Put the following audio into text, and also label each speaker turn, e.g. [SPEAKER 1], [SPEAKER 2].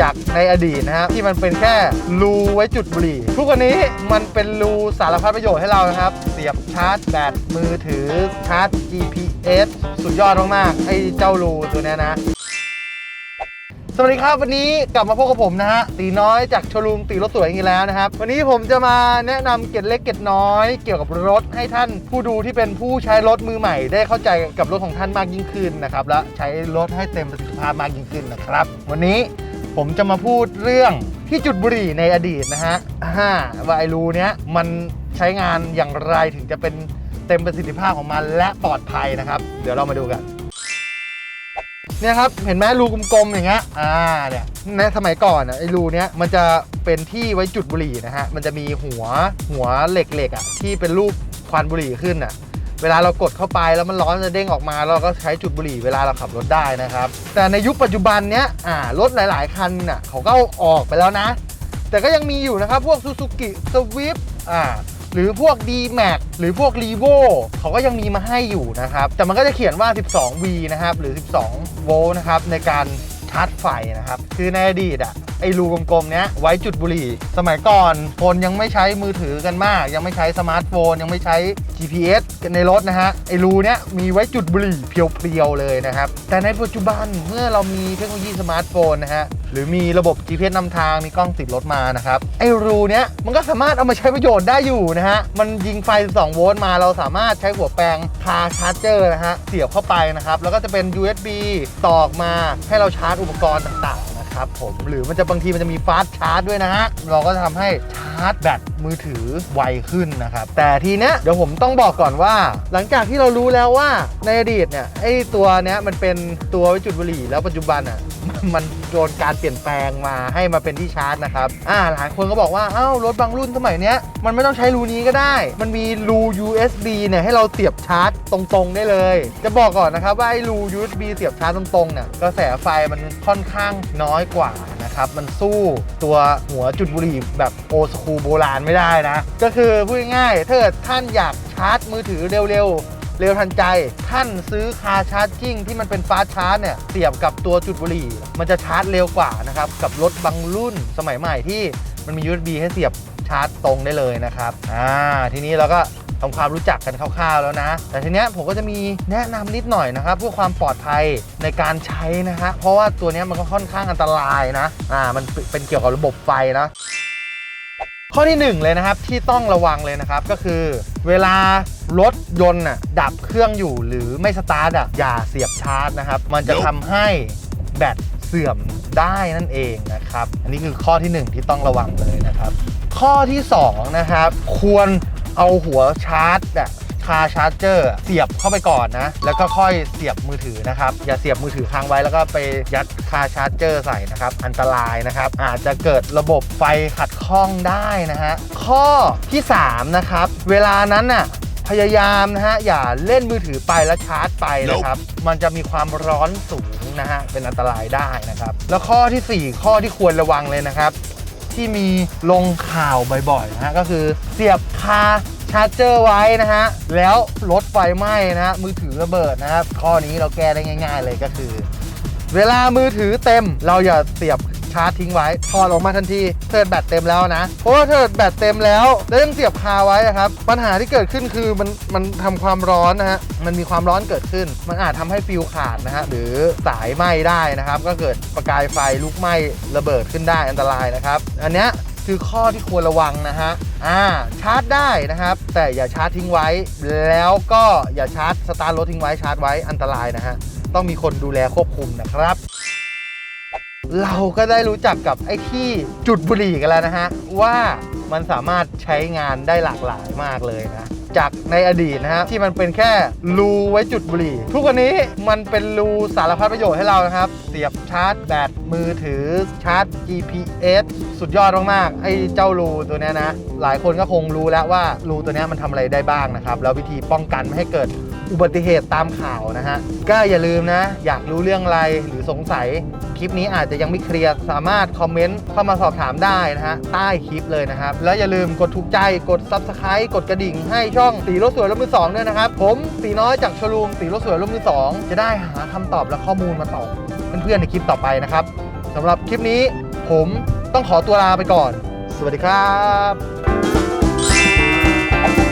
[SPEAKER 1] จากในอดีตนะครับที่มันเป็นแค่รูไว้จุดบุหรี่ ทุกวันนี้มันเป็นรูสารพัดประโยชน์ให้เรานะครับ เสียบชาร์จแบตมือถือชาร์จ GPS สุดยอดมากๆไอ้เจ้ารูตัวนี้นะสวัสดีครับ วันนี้กลับมาพบกับผมนะฮะตีน้อยจากโชว์รูมตีรถสวยอย่างนี้แล้วนะครับ วันนี้ผมจะมาแนะนำเกร็ดเล็กเกร็ดน้อย เกี่ยวกับรถให้ท่านผู้ดูที่เป็นผู้ใช้รถมือใหม่ ได้เข้าใจกับรถของท่านมากยิ่งขึ้นนะครับและใช้รถให้เต็มประสิทธิภาพมากยิ่งขึ้นนะครับ วันนี้ ผมจะมาพูดเรื่องที่จุดบุหรี่ในอดีตนะฮะอ่าว่าไอรูเนี้ยมันใช้งานอย่างไรถึงจะเป็นเต็มประสิทธิภาพของมันและปลอดภัยนะครับ เดี๋ยวเรามาดูกันเนี่ยครับเห็นไหมรูกลมๆอย่างเงี้ยอ่าเนี่ยในสมัยก่อนอะไอ้รูเนี้ยมันจะเป็นที่ไว้จุดบุหรี่นะฮะมันจะมีหัวหัวเหล็กๆอะที่เป็นรูปควันบุหรี่ขึ้นอะ เวลาเรากดเข้าไปแล้วมันร้อนจะเด้งออกมา เราก็ใช้จุดบุหรี่เวลาเราขับรถได้นะครับ แต่ในยุคปัจจุบันเนี้ยอ่ารถหลาย ๆ คันน่ะเขาก็ออกไปแล้วนะ แต่ก็ยังมีอยู่นะครับ พวก Suzuki Swift อ่าหรือพวก D-Max หรือพวก r e v o เขาก็ยังมีมาให้อยู่นะครับ แต่มันก็จะเขียนว่า 12V นะครับ หรือ 12 โวลต์นะครับ ในการชาร์จไฟนะครับ คือในอดีตอะไอ้รูกลมๆเนี้ยไว้จุดบุหรี่ สมัยก่อนคนยังไม่ใช้มือถือกันมาก ยังไม่ใช้สมาร์ทโฟน ยังไม่ใช้ GPS กันในรถนะฮะ ไอ้รูเนี้ยมีไว้จุดบุหรี่เพียวๆเลยนะครับ แต่ในปัจจุบันเมื่อเรามีเทคโนโลยีสมาร์ทโฟนนะฮะหรือมีระบบ GPS นำทางมีกล้องติดรถมานะครับไอ้รูเนี้ยมันก็สามารถเอามาใช้ประโยชน์ได้อยู่นะฮะมันยิงไฟ12โวลต์มาเราสามารถใช้หัวแปลงคาชาร์จเจอร์นะฮะเสียบเข้าไปนะครับแล้วก็จะเป็น USB ตอออกมาให้เราชาร์จอุปกรณ์ต่างๆ นะครับผมหรือมันจะบางทีมันจะมีฟาสชาร์จด้วยนะฮะเราก็จะทำให้ชาร์จแบตมือถือไวขึ้นนะครับ แต่ทีเนี้ยเดี๋ยวผมต้องบอกก่อนว่า หลังจากที่เรารู้แล้วว่าในอดีตเนี่ยไอ้ตัวเนี้ยมันเป็นตัวไว้จุดบุหรี่แล้วปัจจุบันอะมัน โดนการเปลี่ยนแปลงมาให้มาเป็นที่ชาร์จนะครับอ่าหลายคนก็บอกว่าอ้าวรถบางรุ่นสมัยเนี้ยมันไม่ต้องใช้รูนี้ก็ได้ มันมีรู USB เนี่ยให้เราเสียบชาร์จตรงๆได้เลย จะบอกก่อนนะครับว่าไอ้รู USB เสียบชาร์จตรงๆเนี่ยกระแสไฟมันค่อนข้างน้อยกว่านะครับมันสู้ตัวหัวจุดบุหรี่แบบโอสคูโบราณไม่ได้นะ ก็คือพูดง่ายๆถ้าเกิดท่านอยากชาร์จมือถือเร็วๆ เร็วทันใจ ท่านซื้อคาชาร์จจิ้งที่มันเป็นฟาชาร์จเนี่ยเสียบกับตัวจุดบุหรี่ มันจะชาร์จเร็วกว่านะครับกับรถบางรุ่นสมัยใหม่ที่มันมี USB ให้เสียบชาร์จตรงได้เลยนะครับอ่าทีนี้เราก็ทำความรู้จักกันคร่าวๆแล้วนะ แต่ทีเนี้ยผมก็จะมีแนะนำนิดหน่อยนะครับ เพื่อความปลอดภัยในการใช้นะฮะเพราะว่าตัวเนี้ยมันก็ค่อนข้างอันตรายนะอ่ามันเป็นเกี่ยวกับระบบไฟนะ ข้อที่หนึ่งเลยนะครับที่ต้องระวังเลยนะครับก็คือ เวลารถยนต์น่ะดับเครื่องอยู่หรือไม่สตาร์ทอะอย่าเสียบชาร์จนะครับ มันจะทำให้แบตเสื่อมได้นั่นเองนะครับ อันนี้คือข้อที่หนึ่งที่ต้องระวังเลยนะครับ ข้อที่สองนะครับ ควรเอาหัวชาร์จอะ คาชาร์จเจอร์เสียบเข้าไปก่อนนะ แล้วก็ค่อยเสียบมือถือนะครับ อย่าเสียบมือถือค้างไว้แล้วก็ไปยัดคาชาร์จเจอร์ใส่นะครับ อันตรายนะครับ อาจจะเกิดระบบไฟขัดข้องได้นะฮะ ข้อที่ 3 นะครับ เวลานั้นน่ะพยายามนะฮะ อย่าเล่นมือถือไปแล้วชาร์จไปนะครับ มันจะมีความร้อนสูงนะฮะ เป็นอันตรายได้นะครับ แล้วข้อทีสี่4 ข้อที่ควรระวังเลยนะครับ ที่มีลงข่าวบ่อยๆนะฮะก็คือเสียบคา ชาร์จเจอร์ไว้นะฮะ แล้วรถไฟไหม้นะฮะ มือถือระเบิดนะครับ ข้อนี้เราแก้ได้ง่าย ๆ เลยก็คือ เวลามือถือเต็ม เราอย่าเสียบชาร์จทิ้งไว้ถอดออกมาทันทีเทิดแบตเต็มแล้วนะ เพราะว่าเทิดแบตเต็มแล้วแล้วยังเสียบคาไว้ครับ ปัญหาที่เกิดขึ้นคือมันมันทำความร้อนนะฮะ มันมีความร้อนเกิดขึ้น มันอาจทำให้ฟิวขาดนะฮะ หรือสายไหม้ได้นะครับ ก็เกิดประกายไฟลุกไหม้ระเบิดขึ้นได้อันตรายนะครับ อันเนี้ย คือข้อที่ควรระวังนะฮะอ่าชาร์จได้นะครับ แต่อย่าชาร์จทิ้งไว้ แล้วก็อย่าชาร์จสตาร์ทรถทิ้งไว้ชาร์จไว้อันตรายนะฮะต้องมีคนดูแลควบคุมนะครับ เราก็ได้รู้จักกับไอ้ที่จุดบุหรี่กันแล้วนะฮะว่ามันสามารถใช้งานได้หลากหลายมากเลยนะ จากในอดีตนะฮะที่มันเป็นแค่รูไว้จุดบุหรี่ ทุกวันนี้มันเป็นรูสารพัดประโยชน์ให้เรานะครับ เสียบชาร์จแบตมือถือชาร์จ GPS สุดยอดมากๆไอ้เจ้ารูตัวนี้นะ หลายคนก็คงรู้แล้วว่ารูตัวนี้มันทำอะไรได้บ้างนะครับแล้ววิธีป้องกันไม่ให้เกิด อุบัติเหตุตามข่าวนะฮะ ก็อย่าลืมนะ อยากรู้เรื่องอะไรหรือสงสัย คลิปนี้อาจจะยังไม่เคลียร์ สามารถคอมเมนต์เข้ามาสอบถามได้นะฮะ ใต้คลิปเลยนะครับ แล้วอย่าลืมกดถูกใจกด Subscribe กดกระดิ่งให้ช่องตีรถสวยรถมือสองด้วยนะครับ ผมตีน้อยจากชว์รูมตีรถสวยรถมือสองจะได้หาคำตอบและข้อมูลมาตอบเพื่อนๆในคลิปต่อไปนะครับสำหรับคลิปนี้ผมต้องขอตัวลาไปก่อน สวัสดีครับ